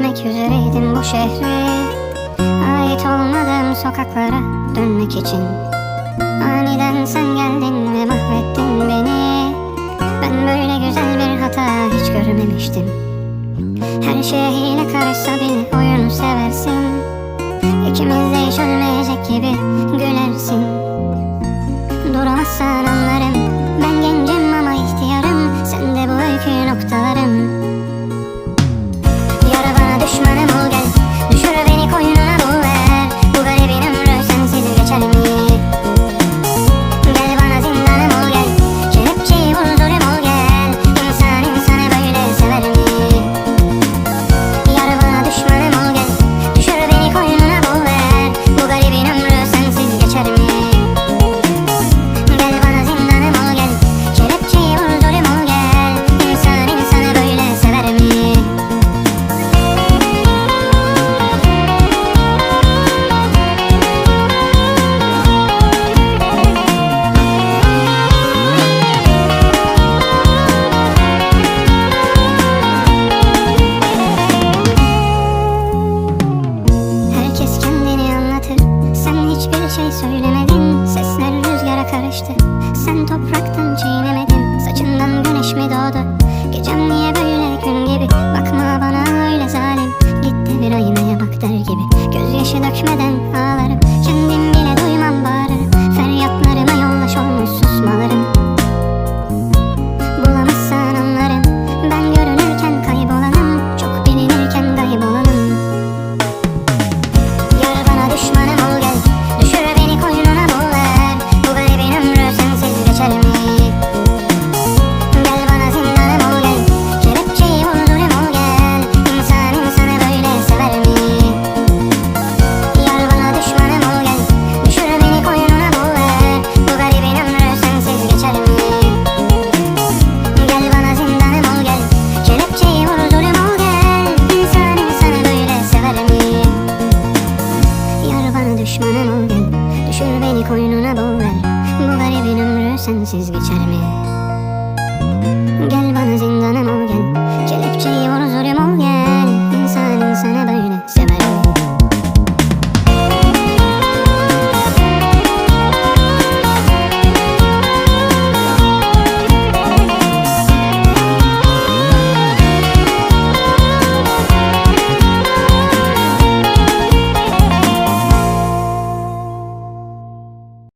Geçmek üzereydim bu şehre. Ait olmadığım sokaklara dönmek için. Aniden sen geldin ve mahvettin beni. Ben böyle güzel bir hata hiç görmemiştim. Her şeye hile karışsa bile oyunu seversin. İkimiz de hiç ölmeyecek gibi gülersin. şey söylemedin. Sesler rüzgara karıştı. Sen toprakta düşmanım ol ben Düşür beni koynuna boğar Bu garibin ömrü sensiz geçer mi?